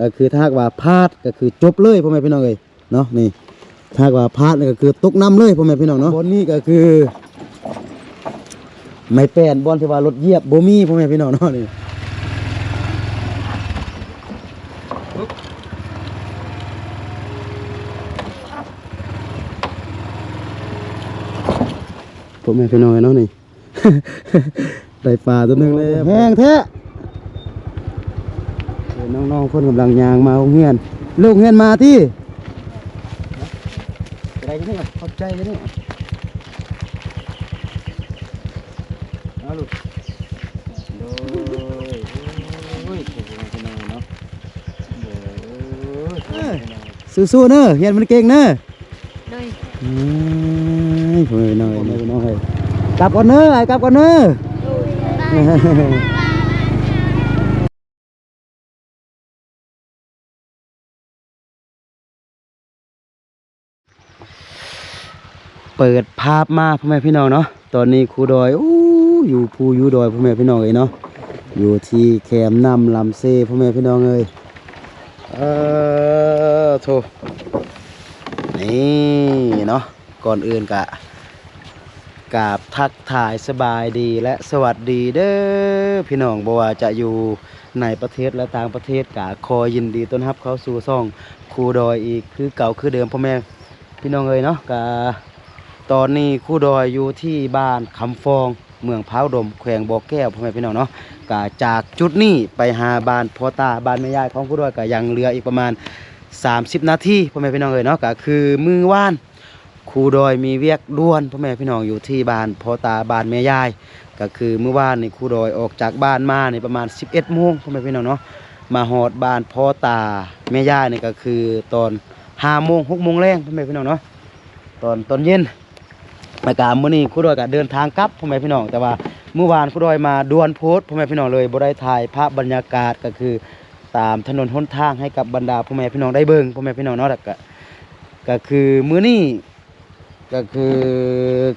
ก็คือถ้ากว่าพลาดก็คือจบเลยพ่อแม่พี่น้องเอ้ยเนาะนี่ถ้ากว่าพลาดนี่ก็คือตกน้ำเลยพ่อแม่พี่น้องเนาะบนนี้ก็คือ ไม่แป้นบอลที่ว่ารถเหยียบโบมี่พ่อแม่พี่น้องเนาะนี่พ่อแม่พี่น้องเนาะนี่ได้ปลาตัวหนึงเลยแห้งแท้ เดี๋ยวน้องๆเพิ่นกำลังยางมาโรงเรียน ลูกเรียนมาที่อะไรกันเนี่ยขอบใจกันเนี่ยเอาลูกโดยโอ้ยโอ้ยเป็นเนาะโอ้ยสู้ๆเนอะเฮียนมันเก่งเนอะโดยอืมเฮ้ยน้อยน้อยน้อยกลับก่อนเนอะไอ้กลับก่อนเนอะ เปิดภาพมาพ่อแม่พี่น้องเนาะตอนนี้ครูดอยอู้อยู่ภูอยู่ดอยพ่อแม่พี่น้องเอ้ยเนาะอยู่ที่แคมป์นำลำเซ่พ่อแม่พี่น้องเอ้ยเออโถนี่เนาะก่อนอื่นกะกาบทักทายสบายดีและสวัสดีเด้อพี่น้องบ่ว่าจะอยู่ในประเทศและต่างประเทศกะคอยยินดีต้อนรับเข้าสู่ซ่องครูดอยอีกคือเก่าคือเดิมพ่อแม่พี่น้องเอ้ยเนาะกะ ตอนนี้ครูดอยอยู่ที่บ้านคำฟอง เมืองพ้าวดม แขวงบ่อแก้วพ่อแม่พี่น้องเนาะกะจากจุดนี้ไปหาบ้านพ่อตาบ้านแม่ยายของครูดอยกะยังเหลืออีกประมาณ 30 นาทีพ่อแม่พี่น้องเอ๋ยเนาะก็คือมือว่านครูดอยมีเวียกด่วนพ่อแม่พี่น้องอยู่ที่บ้านพ่อตาบ้านแม่ยาย ก็คือมือวานนี่ครูดอยออกจากบ้านมาในประมาณ 11โมงพ่อแม่พี่น้องเนาะมาหอดบ้านพ่อตาแม่ยายนี่ก็คือตอน5โมง6โมงแรงพ่อแม่พี่น้องเนาะตอนตอนเย็น อากาศมื้อนี้ครูดอยก็เดินทางกลับพ่อแม่พี่น้อง แต่ว่าเมื่อวานครูดอยมาดวนโพสพ่อแม่พี่น้องเลยบ่ได้ถ่ายภาพบรรยากาศก็คือตามถนนหนทางให้กับบรรดาพ่อแม่พี่น้องได้เบิ่งพ่อแม่พี่น้องเนาะแล้วก็ก็คือมื้อนี้ก็คือ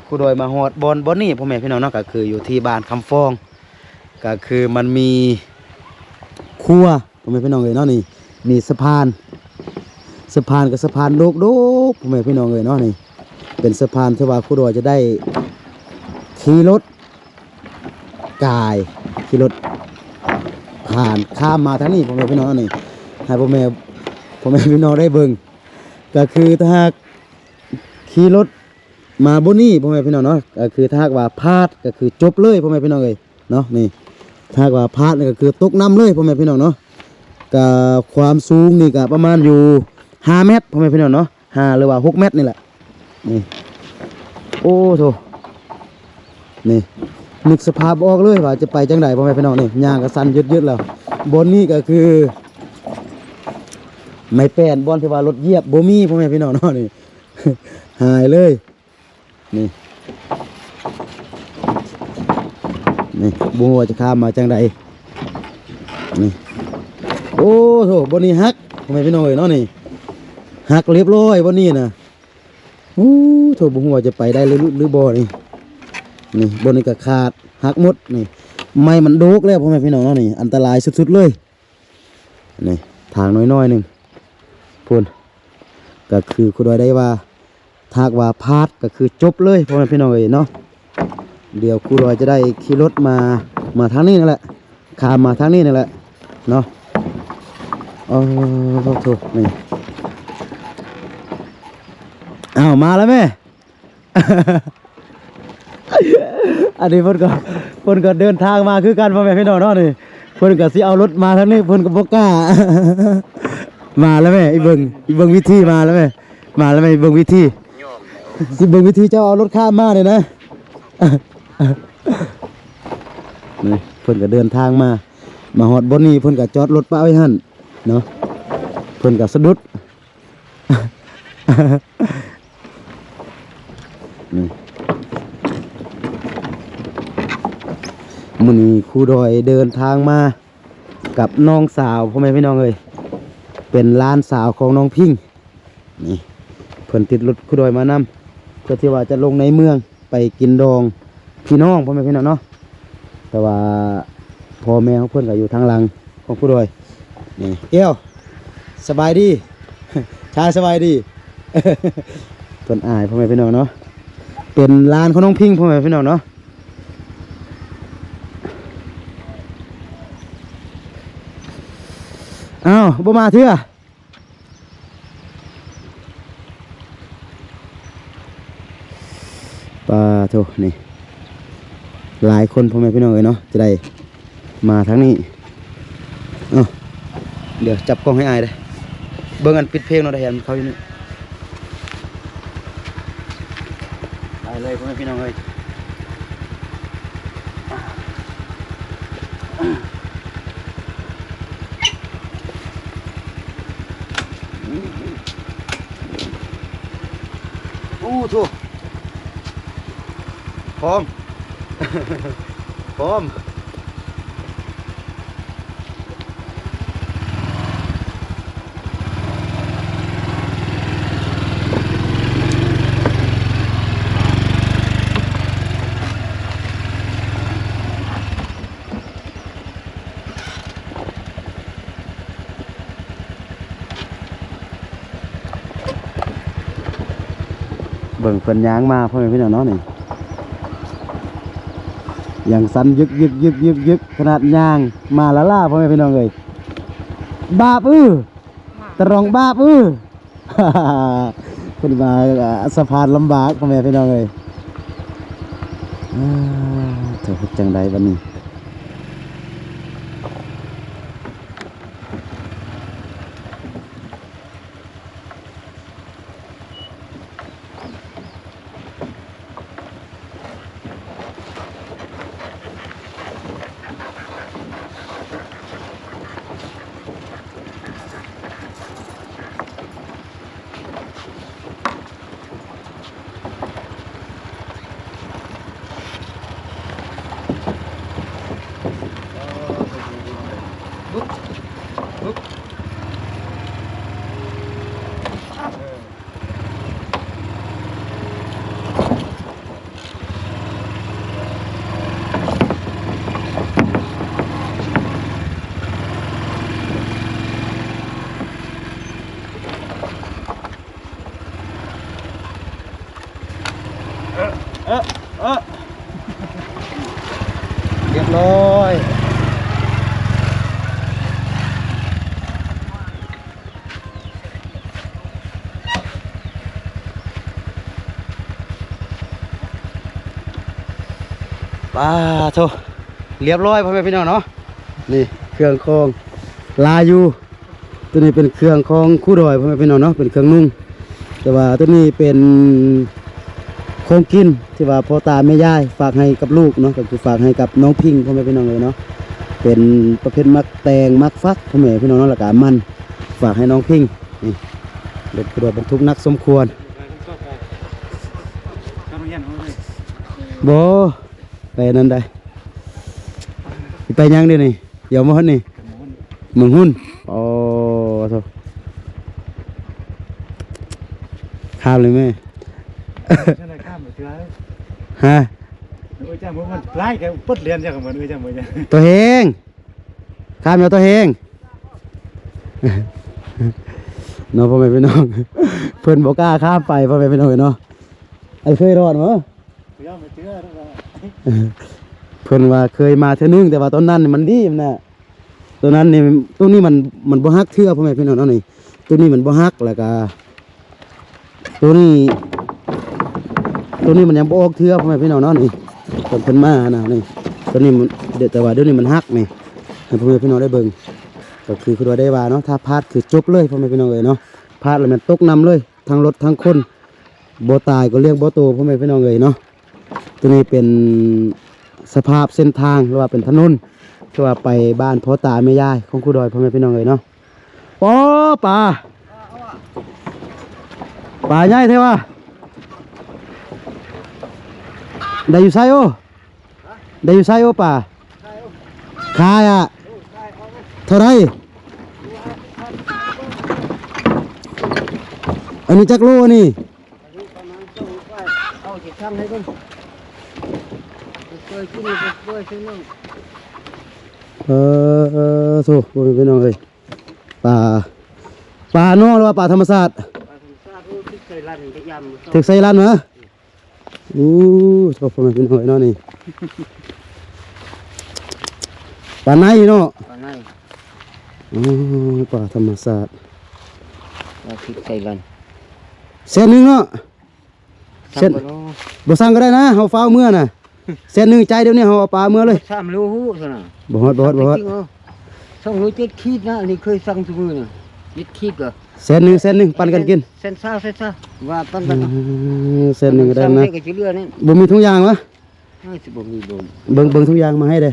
ครูโดยมาฮอดบอนบอนนี่พ่อแม่พี่น้องเนาะก็คืออยู่ที่บ้านคำฟอง ก็คือมันมีครัวพ่อแม่พี่น้องเอ้ยเนาะนี่มีสะพานสะพานกับสะพานโดกโดกพ่อแม่พี่น้องเอ้ยเนาะนี่ เป็นสะพานที่ว่าครูโดยจะได้ขี่รถกายขี่รถผ่านข้ามมาทางนี้พ่อแม่พี่น้องนี่ให้พ่อแม่พ่อแม่พี่น้องได้เบิ่งก็คือถ้าหากขี่รถมาบนนี้พ่อแม่พี่น้องเนาะก็คือถ้าหากว่าพลาดก็คือจบเลยพ่อแม่พี่น้องเลยเนาะนี่ถ้าหากว่าพลาดนี่ก็คือตกน้ำเลยพ่อแม่พี่น้องเนาะก็ความสูงนี่ก็ประมาณอยู่ห้าเมตรพ่อแม่พี่น้องเนาะห้าหรือว่าหกเมตรนี่แหละ นี่โอ้โถนี่นึกสภาพออกเลยว่าจะไปจังไดพ่อแม่พี่น้องนี่ย่างก็สั่นยืดๆแล้วบนนี้ก็คือ ไม่แป้นบอลที่ว่ารถเหยียบบ่มีพ่อแม่พี่น้องเนาะนี่หายเลยนี่นี่บ่ฮู้ว่าจะข้ามมาจังไดนี่โอ้โถบนนี้ฮักพ่อแม่พี่น้องเอ้ยเนาะนี่ฮักเรียบร้อยบนนี้น่ะโอ้โถบ่ฮู้ว่าจะไปได้หรือหรือบ่นี่นี่บนนี้ก็ขาดหักหมดนี่ไม้มันโดกแล้วพ่อแม่พี่น้องเนาะนี่อันตรายสุดๆเลยนี่ทางน้อยๆหนึ่งพูนก็คือคุณดอยได้ว่าทากว่าพาดก็คือจบเลยพ่อแม่พี่น้องเอ้ยเนาะเดี๋ยวครูดอยจะได้ขี่รถมามาทางนี้นั่นแหละขามมาทางนี้นั่นแหละเนาะโอ้โหนี่ อ้าวมาแล้วแม่ อันนี้เพิ่นก็เพิ่นก็เดินทางมาคือกันพ่อแม่พี่น้องเนาะนี่เพิ่นก็สิเอารถมาทางนี้เพิ่นก็บ่กล้า มาแล้วแม่อีเบิ่งอีเบิ่งวิธีมาแล้วแม่มาแล้วแม่อีเบิ่งวิธีสิเบิ่งวิธีเจ้าเอารถข้ามมาเลยนะนี่เพิ่นก็เดินทางมา มาฮอดบนนี้เพิ่นก็จอดรถป้าไว้หั่นเนาะเพิ่นก็สะดุด มื้อนี้ครูดอยเดินทางมากับน้องสาวพ่อแม่พี่น้องเอ้ยเป็นล้านสาวของน้องพิงนี่เพิ่นติดรถครูดอยมานำเพื่อที่ว่าจะลงในเมืองไปกินดองพี่น้องพ่อแม่พี่น้องเนาะแต่ว่าพ่อแม่ของเพิ่อนก็อยู่ทางหลังของครูดอยนี่แก้วสบายดีชายสบายดีเพิ่นอายพ่อแม่พี่น้องเนาะ เป็นร้านของน้องพิงพ่อแม่พี่น้องเนาะอ้าวบ่มาเถื่อปลาโถนี่ หลายคนพ่อแม่พี่น้องเลยเนาะจะได้มาทั้งนี้เอ้าเดี๋ยวจับกล้องให้อายเลยเบิ่งอันปิดเพลงเนาะได้เห็นเขาอยู่นี่ ไปเลยพ่อแม่พี่น้องเลยอู้ถูกพร้อม พร้อม บิ่งเพิ่นยางมาพ่อแม่พี่น้องเนาะนี่อย่างสันยึกยึกยึกยึกยึกขนาดยางมาละล่าพ่อแม่พี่น้องเลยบาปอื้อตรองบาปอื้อขึ้นมาสะพานลำบากพ่อแม่พี่น้องเลยเธอจังใดวันนี้เออเออ เรียบร้อยป้าโทเรียบร้อยพ่อแม่พี่น้องเนาะนี่เครื่องคองลายูตัวนี้เป็นเครื่องของคู่ดอยพ่อแม่พี่น้องเนาะเป็นเครื่องนุ่ง แต่ว่าตัวนี้เป็น คงกินที่ว่าพ่อตาแม่ยายฝากให้กับลูกเนาะก็คือฝากให้กับน้องพิงพ่อแม่พี่น้องเลยเนาะเป็นประเภทมักแตงมักฟักพ่อแม่พี่น้องเนาะแล้วก็มัน ฝากให้น้องพิงนี่เด็กกระโดดบรรทุกนักสมควรโบไปนั่นได้ไปยังดีนี้เดี๋ยวมาหุ่นนี่เมืองหุ่นโอ้โถข้ามเลยแม่ ฮะเอ้ยจ้ามันไล่แกปดเรียนจ้าของมันเอ้ยจ้ามันจ้าตัวเฮงข้ามเอาตัวเฮงเนาะพ่อแม่พี่น้องเพิ่นบอกกล้าข้ามไปพ่อแม่พี่น้องเนาะไอ้เคยรอดมั้ย่อมไปเถื่อแล้วก็เพิ่นว่าเคยมาเท่อนึงแต่ว่าตอนนั้นนี่มันดีมันน่ะตัวนั้นนี่ตัวนี้มันมันบ่ฮักเทื่อพ่อแม่พี่น้องเนาะนี่ตัวนี้มันบ่ฮักแล้วก็ตัวนี้ ตัวนี้มันยังบอกเทือพ่อแม่พี่น้องเนาะนี่ตอนเพิ่นมานะนี่ตัวนี้มันเดี๋ยวแต่ว่าเดี๋ยวนี้มันฮักนี่ให้พ่อแม่พี่น้องได้เบิ่งก็คือคือว่าได้ว่าเนาะถ้าพลาดคือจบเลยพ่อแม่พี่น้องเอ้ยเนาะพลาดแล้วมันตกนํเลยทั้งรถทั้งคนบ่ตายก็เรียกบ่โตพ่อแม่พี่น้องเอ้ยเนาะตัวนี้เป็นสภาพเส้นทางหรือว่าเป็นถนนที่ว่าไปบ้านพ่อตาแม่ยายของครูดอยพ่อแม่พี่น้องเลยเนาะปอปลาปลาใหญ่เท่ว่า ได้อยู่ไซโอได้อยู่ไซโอปลาขายอะเท่าไหรอันนี้จักโลอันนี่เอาสิทำให้กันเคยกินเคยซื้อน้เออโถพ่อแม่พี่น้องเลยปลาปลาเนาะหรือว่าปลาธรรมชาติปลาธรรมชาติรู้ที่เคยลั่นก็ยำถึกใส่ร้านเหรอ อู้ชอบพ่อแม่พี่น้องเนาะนี่ปลาไหนเนาะปลาไหนอ๋อปลาธรรมชาติปลาที่เคยลั่นเส้นหนึงเนาะเช่นทำบ่เนาะบ่สั่งก็ได้นะเฮาฟ้าวเมื่อน่ะเส้นหนึงใจเดี๋ยวนี้เฮาเอาปลาเมื่อเลยสามรู้หูซะนะบ่ฮอดบ่ฮอดบ่ฮอดจริงเหรอสองร้อยเจ็ดขีดนะอันนี้เคยสั่งทุกมือนะเจ็ดขีดเหรอ เส้นหนึงเส้นหนึงปั่นกันกินเส้นซ่าเส้นซ่าว่าปั้นกันอืนะมเส้นหนึงก็ได้นะสั่งก็จะเรือนี่บ่มีทุกอย่างวะน่าสิบ่มีบ่มเบิ่งเบิ่งทุกอย่างมาให้เด้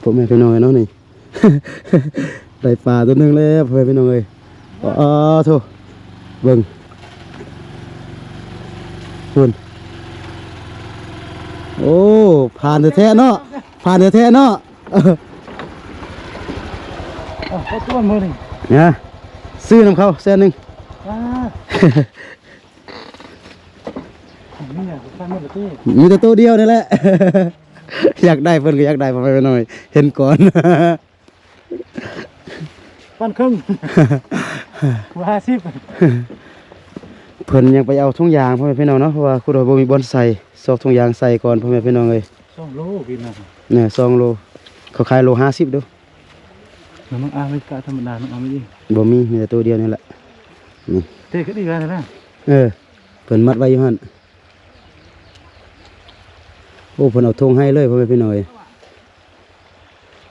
พ่อแม่พี่น้องเนาะนี่ได้ปลาตัวหนึงแล้วพ่อแม่พี่น้องเอ้ยอ๋อโธ่เบิ่งคุณโอ้ผ่านแท้ๆเนาะผ่านแท้ๆเนาะ เอออ๋อเขาตัวมือนี่เนี่ยซื้อน้ำเขาเส้นหนึ่งอ่านี่อะฟังมือละที่มีแต่ตัวเดียวนี่แหละ อยากได้เพิ่นก็อยากได้พอไปหน่อย เห็นก่อนฟันครึ่งว่าสิบเพิ่นยังไปเอาทุ่งยางพ่อแม่พี่น้องเนาะเพราะว่าคุณดอยบ่มีบอนใส่ซอกทุ่งยางใส่ก่อนพ่อแม่พี่น้องเอ้ยสองโลกินนะเนี่ยสองโลเขาขายโล50ดู น้องอาไม่กะธรรมดาน้องอาไม่ดีบ่มีมีแต่ตัวเดียวนี่แหละนี่เท่ก็ดีกันนะเออเพิ่นมัดไว้อยู่หั่นโอ้เพิ่นเอาธงให้เลยพ่อแม่พี่น้องเอ้ย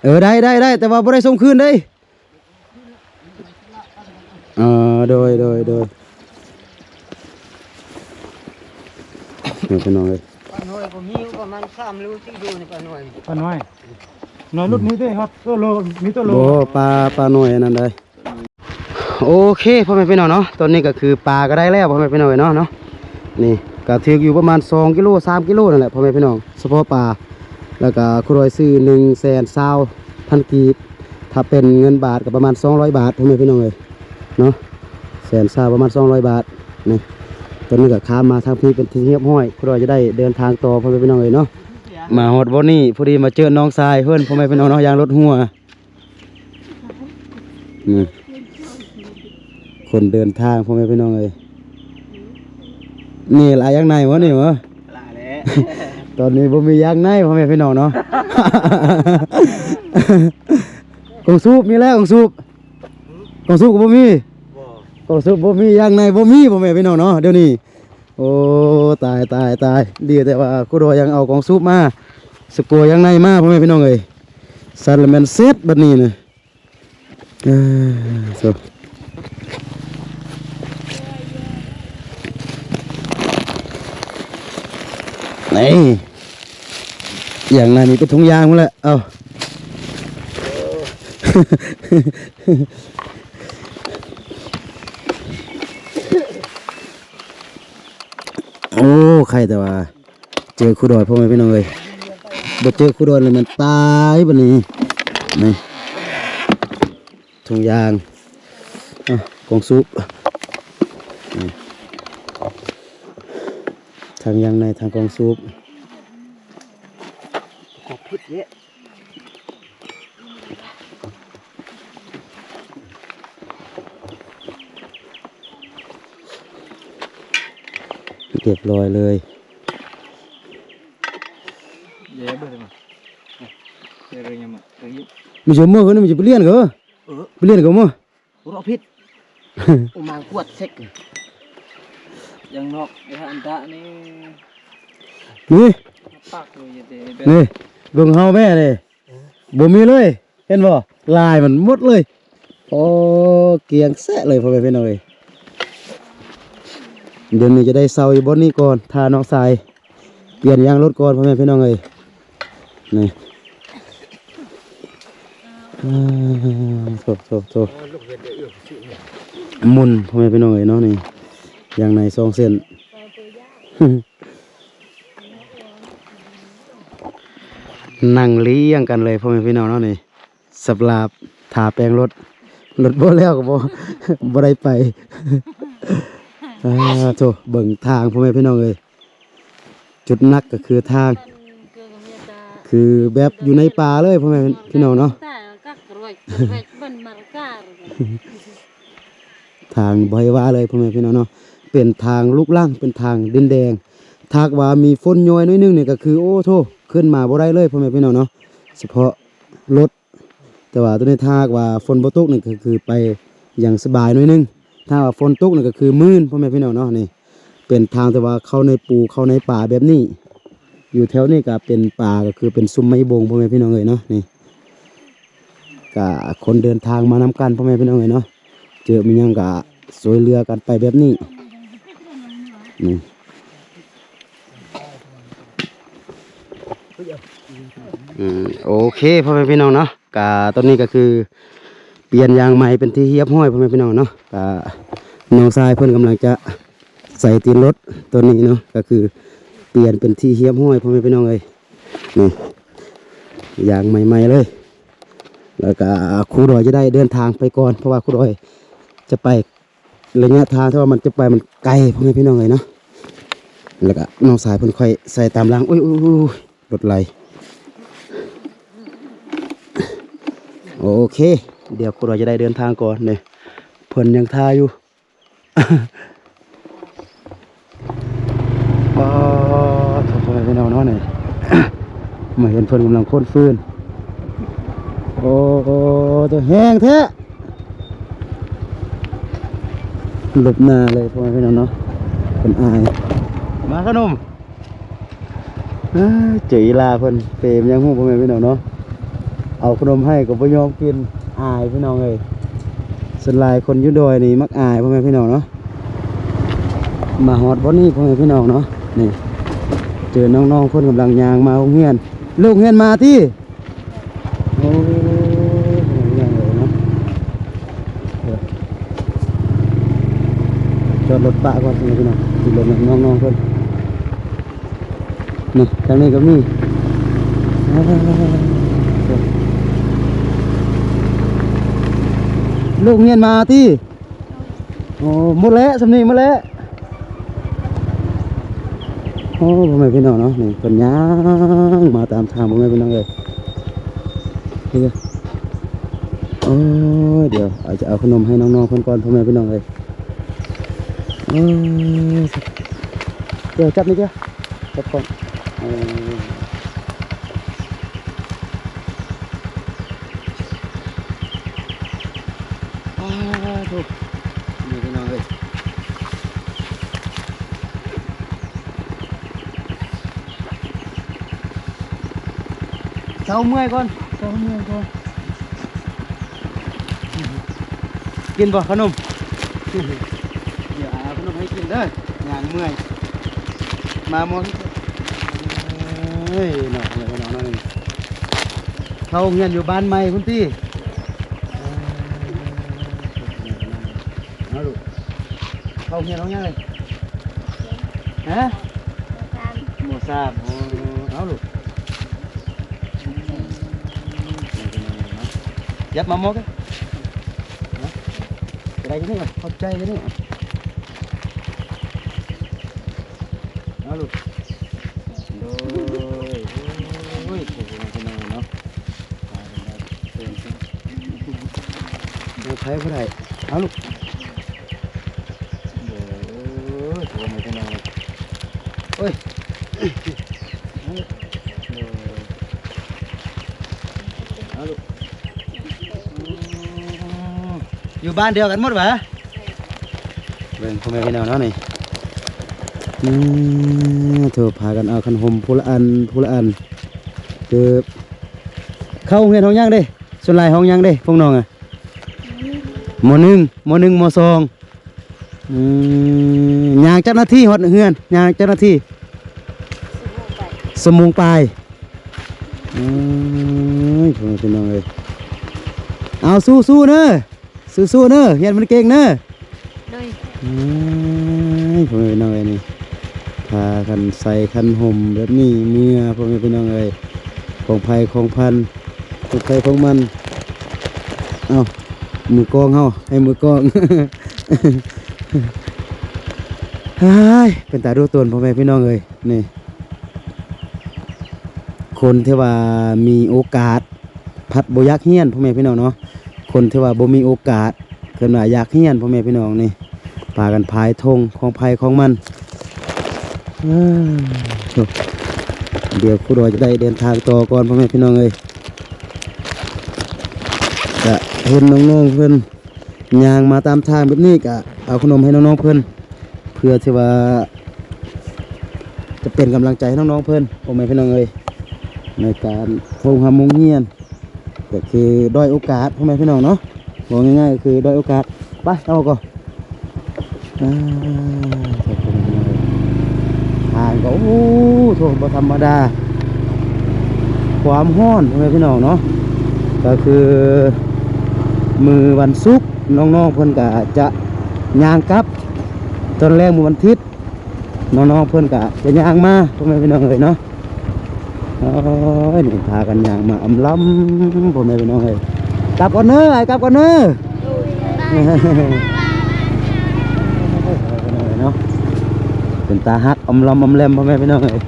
เออได้ได้ได้แต่ว่าบ่ได้ส่งคืนเด้เออโดยโดยโดยเนี่ยพี่น้องเอ้ยปลาหน่อยก็มีประมาณสามโลสี่โลนี่ปลาหน่อยปน้อย น้อยรุ่นนี้ด้วยครับตัวโลมีตัวโลโอ้ปลาปลาหน่อยอันนั่นเลยโอเคพ่อแม่พี่น้องเนาะตอนนี้ก็คือปลาก็ได้แล้วพ่อแม่พี่น้องเนาะเนาะนี่ก็ถืออยู่ประมาณ2กิโล3กิโลนั่นแหละพ่อแม่พี่น้องเฉพาะปลาแล้วก็คุรอยซื้อ1 0 0 0 0 0 0พันกีบถ้าเป็นเงินบาทก็ประมาณ 200 บาทพ่อแม่พี่น้องเลยเนาะแสนซาวประมาณ 200 บาทนี่ตอนนี้ก็ข้ามมาทางพี่เป็นที่เรียบห้อยคุรอยจะได้เดินทางต่อพ่อแม่พี่น้องเลยเนาะ มาฮอดวันนี้พอดีมาเจอน้องทรายเพื่อนพ่อแม่พี่น้องเนาะยางรถหัวนี่คนเดินทางพ่อแม่พี่น้องเลยนี่ลายยางในวะนี่วะลาแล้วตอนนี้ผมมียางในพ่อแม่พี่น้องเนาะกองสูบมีแล้วกองสูบกองสูบก็บ่มีกองสูบบ่มียางในบ่มีพ่อแม่พี่น้องเนาะเดี๋ยวนี้ โอ้ตายตายตายดีแต่ว่ากูรอยังเอากองสูบมาสกัวยางในมาพ่อแม่พี่น้องเอ้ยสัตว์ลแมันเซ็ตบัดนี้นะเออสุนี่อย่างนั้นนี่เป็นถุงยางหมดแล้วเอา โอ้ใครแต่ว่า เจอครูดอยพ่อแม่พี่น้องเลยบ่เจอครูดอยเลยมันตายบัดนี้นี่ถุงยางกองซุปทางยางในทางกองซุปขอพิษเยอะ เรียบร้อยเลยเย้เบื่อมาเย้เลยยังมาเฮ้ยมีชมมือคนนี้มีจะไปเรียนเหรอเปเรียนกับมั้งรอพิษอุมางกวดเซ็กยังนอกไอ้อันตะนี่นี่นี่เบิ่งเฮาแม่เลยบ่มีเลยเห็นบ่ลายมันหมดเลยโอ้เกียงแซะเลยพ่อแม่พี่น้องเอ้ย เดี๋ยวนี้จะได้เซาอยู่บนนี้ก่อนทาน้องทรายเปลี่ยนยางรถก่อนพ่อแม่พี่น้องเอ้ยนี่อ่โถโถโถหมุนพ่อแม่พี่น้องเอ้ยเนาะนี่ยางในสองเส้นนั่งเลี้ยงกันเลยพ่อแม่พี่น้องเนาะนี่สับลาบทาแปลงรถรถบ่แล้วก็บ่บ่ได้ไป อ่าโถเบิ่งทางพ่อแม่พี่น้องเอ้ยจุดนักก็คือทาง คือแบบอยู่ในป่าเลยพ่อแม่พี่น้องเนาะ ทางบอยว่าเลยพ่อแม่พี่น้องเนาะ เป็นทางลูกล่างเป็นทางดินแดงถ้ากว่ามีฝนย้อยน้อยนึงเนี่ยก็คือโอ้โทขึ้นมาบ่ได้เลยพ่อแม่พี่น้องเนาะ เฉพาะรถแต่ว่าตัวนี้ถ้ากว่าฝนบ่ตกนี่ก็คือไปอย่างสบายน้อยนึง ถ้าว่าฝนตกนี่ก็คือมื่นพ่อแม่พี่น้องเนาะนี่เป็นทางแต่ว่าเข้าในปูเข้าในป่าแบบนี้ อยู่แถวนี้ก็เป็นป่าก็คือเป็นซุ้มไม้บงพ่อแม่พี่น้องเอ้ยเนาะนี่ก็คนเดินทางมานำกันพ่อแม่พี่น้องเอ้ยเนาะเจอมันยังกะสวยเรือกันไปแบบนี้นี่อืมโอเคพ่อแม่พี่น้องเนาะกะตอนนี้ก็คือ ปลี่ยนยางใหม่เป็นที่เฮียบห้อยพ่อแม่พี่น้องเนาะน้องทรายเพิ่อนกำลังจะใส่ตีนรถตัวนี้เนาะก็คือเปลี่ยนเป็นที่เฮียบห้อยพ่อแม่พี่น้องเลยนี่ยางใหม่ๆเลย แล้วก็ครูดอยจะได้เดินทางไปก่อน เพราะว่าครูดอยจะไประยะทางที่ว่ามันจะไปมันไกลพ่อแม่พี่น้องเลยเนาะแล้วก็น้องสายเพิ่นค่อยใส่ตามหลังอุ้ยอุ้ยอุ้ยรถไหลโอเค เดี๋ยวครูเราจะได้เดินทางก่อนเนี่ยเพิ่นยังทาอยู่อ๋อพ่อแม่พี่น้องนาะเนี่มาเห็นเพิ่นกำลังพ่นฟืนโอ้โหตัวแห้งแท้หลบหน้าเลยพ่อพี่น้องเนาะคนอาย มาขนมเอ้ยเจออีลาเพิ่นเฟรมยังหูพ่อแม่พี่น้องเนาะ เอาขนมให้ก็บ่ยอมกิน อายพี่น้องเลยส่วนหลายคนยุดอยนี่มักอายพ่อแม่พี่น้องเนาะมาฮอดบ่นี่พ่อแม่พี่น้องเนาะนี่เจอน้องๆคนกำลังยางมาโรงเรียนลูกเรียนมาที่โอ้ยยังเลยเนาะจอดรถปะก่อนพี่น้องพี่ลงน้องๆเพิ่นนี่ทางนี้ก็มี ลูกเงียนมาที่โอ้หมดแล้วสำนีหมดแล้วโอ้พ่อแม่พี่น้องเนาะนี่เป็นย่างมาตามทางพ่อแม่พี่น้องเลยนี่ก็โอ้ยเดี๋ยวอาจจะเอาขนมให้น้องๆเพิ่นก่อนพ่อแม่พี่น้องเลยเดี๋ยวจับนี่จ้ะจับก่อน 60 con? 60 con? Kiên vào khăn ông Dạ khăn ông hãy kiên đấy Ngàn 10 Mà món Ê, nó, này nó, này thâu Không, nhận vào ban mày con tí Nó đủ. Thâu nhận nó nhá này Hả? Màu xàm nó đủ. ย่างเมื่อยมาหมดเฮ้ยน้องเลยน้องนั่ บ้านเดียวกันหมดปะเบิ่งพ่อแม่พี่น้องเนาะนี่นี่เธอพากันเอาขันหมพูละอันพูละอันเกือบเข้าโรงเรียนห้องยังด้ส่วนลายห้องยังด้พวกน้องอะมหนึ่งมหนึ่งมสองอยางเจ้าหน้าที่ฮอดเฮือนยางเจ้าหน้าที่ สมุงปลายอือพี่น้องเลยเอาสู้สู้ๆเนอะ สู้สู้ๆเนอะเฮียนมันเก่งเนอะ Đây, อืมพ่อแม่พี่น้องเอ้ยนี่พากันใส่คันห่มแบบนี้เมื่อพ่อแม่พี่น้องเอ้ยของไผ่ของพันของใครของมันเอามือกองเฮาให้มือกอง เฮ้ยเป็นตาดูตนพ่อแม่พี่น้องเอ้ยนี่ คนที่ว่ามีโอกาสพัดบ่อยากเฮียนพ่อแม่พี่น้องเนาะ คนที่ว่าบ่มีโอกาสเพิ่นว่าอยากเฮียนพ่อแม่พี่น้องนี่พากันพายธงของภัยของมันเดี๋ยวครูรอยจะได้เดินทางต่อก่อนพ่อแม่พี่น้องเอ้ยจะเห็นน้องๆเพิ่อนย่างมาตามทางแบบนี้ก็เอาขนมให้น้องๆเพิ่อนเพื่อที่ว่า จะเป็นกำลังใจให้น้องๆเพิ่อนพ่อแม่พี่น้องเอ้ยในการโคงหามุงเฮียน ก็คือด้อยโอกาสพ่อแม่พี่น้องเนาะบอกง่ายๆก็คือด้อยโอกาสไปเอาก่อนอ่าทางก็โอ้โหโถบ่ธรรมดา ความห้อนพ่อแม่พี่น้องเนาะก็คือ มือวันศุกร์น้องๆเพิ่อนก็จะย่างกลับ ตอนแรกมือวันอาทิตย์น้องๆเพิ่อนก็จะย่างมาพ่อแม่พี่น้องเลยเนาะ ยนี่พากันอย่างมาอำล้ำผมไม่เป็นน้องเลยกลับก่อนเนอะไอ้กลับก่อนเนอะเนาะเป็นตาฮักอำล้ำอำแลมพ่อแม่พี่น้องเลย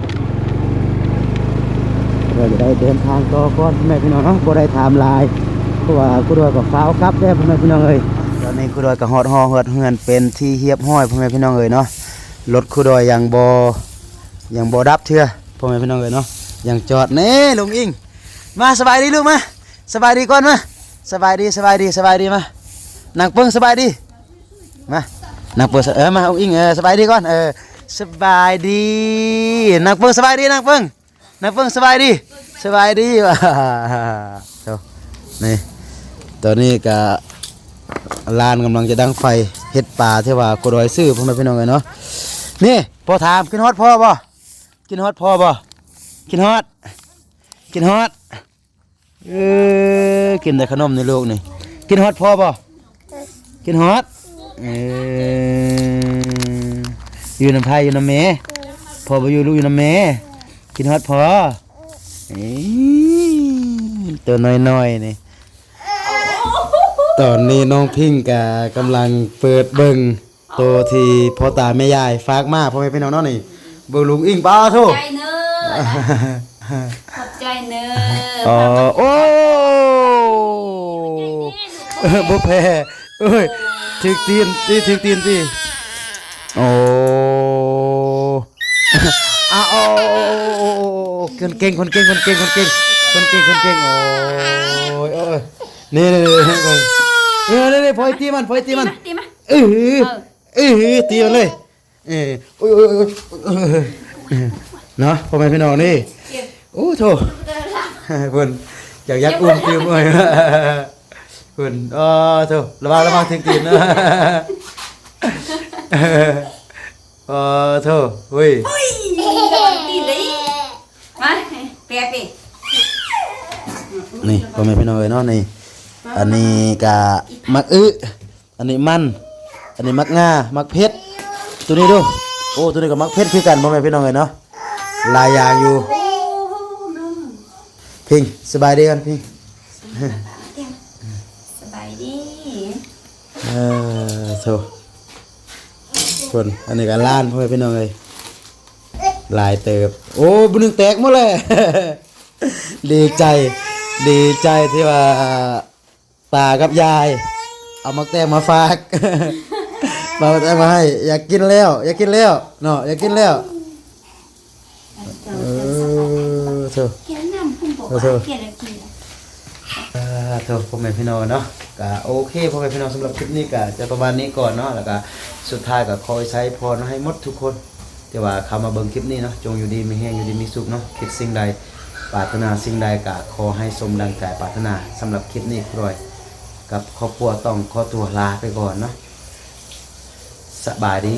เราจะได้เดินทางต่อก่อนพ่อแม่พี่น้องเนาะบ่ได้ถามลายเพราะว่ากูด้วยกับฟ้าวกลับได้พ่อแม่พี่น้องเลยตอนนี้กูด้วยกับฮอดฮอเฮือดเฮือนเป็นที่เฮียบห้อยพ่อแม่พี่น้องเลยเนาะรถกูด้วยยังบ่ยังบ่ดับเทื่อพ่อแม่พี่น้องเลยเนาะ ยังจอดเน่ลุงอิง มาสบายดีลูกมาสบายดีก่อนมาสบายดีสบายดีสบายดีมานั่งเปิ้งสบายดีมานั่งเปิ้งเออมาลุงอิงเออสบายดีก่อนเออสบายดีนั่งเปิ้งสบายดีนั่งเปิ้งนั่งเปิ้งสบายดีสบายดีว่ะเจ้านี่ตอนนี้ก็ลานกำลังจะดังไฟเฮ็ดป่าที่ว่ากูดอยซื้อพ่อแม่พี่น้องเลยเนาะนี่พอถามกินฮอดพ่อบ่กินฮอดพ่อบ่ กินฮอดกินฮอดเออกินแต่ขนมในโลกนี่กินฮอดพอบ่กินฮอดเอออยู่น้ำพายอยู่น้ำเมพอบ่อยู่ลูกอยู่น้ำเมกินฮอดพอเอ้ยตัวน้อยๆนี่ตอนนี้น้องพิงกะกำลังเปิดเบิ่งตัวที่พ่อตาแม่ยายฝากมาพ่อแม่พี่น้องเนาะนี่เบิ่งลุงอิงป้าโทใจเนอขอบใจเนออ๋อโอ้เออบ่แพ้เอ้ยถึกตีนตีถึกตีนตีโอ้อ้าวโอ้คนเก่งคนเก่งคนเก่งคนเก่งคนเก่งคนเก่งโอ้ยโอ้ยนี่นี่นี่นี่เออนี่นี่พอยตีมันพอยตีมันตีมาเออเออตีมันเลยเออโอ้ยโอ้ยโอ้ย เออเนาะพ่อแม่พี่น้องนี่โอ้โถเพิ่นอยากยักอุ้มตีมเลยเพิ่นอ๋อโถระวังระวังถึงตีนนะเออโถเฮ้ยตีเลยมาเปียปีนี่พ่อแม่พี่น้องเอ้ยเนาะนี่อันนี้กะมักอึอันนี้มัน อันนี้มักงามักเพชรตัวนี้ดูโอ้ตัวนี้ก็มักเพชรคือกันพ่อแม่พี่น้องเอ้ยเนาะ หลายอย่างอยู่ พิงสบายดีกันพิงสบายดีเออโถคนอันนี้ก็ล้านพ่อแม่พี่น้องเอ้ยหลายเติบ โอ้บุญนึงแตกหมดเลยดีใจ ดีใจที่ว่าตากับยาย เอามักแตงมาฝากมามักแตงมาให้ อยากกินแล้ว อยากกินแล้วเนาะอยากกินแล้ว เออเถอะเขียนนำพุ่มบอกเออเถอะเขียนอะไรกินอ่าเถอะพ่อแม่พี่น้องเนาะก็โอเคพ่อแม่พี่น้องสำหรับคลิปนี้ก็จะประมาณนี้ก่อนเนาะแล้วก็สุดท้ายก็คอยใช้พรให้หมดทุกคนที่ว่าเข้ามาเบิ่งคลิปนี้เนาะจงอยู่ดีมีแห้งอยู่ดีมีสุขเนาะคิดสิ่งใดปรารถนาสิ่งใดก็ขอให้สมดังใจปรารถนาสำหรับคลิปนี้ครอยกับครอบครัวต้องขอตัวลาไปก่อนเนาะสบายดี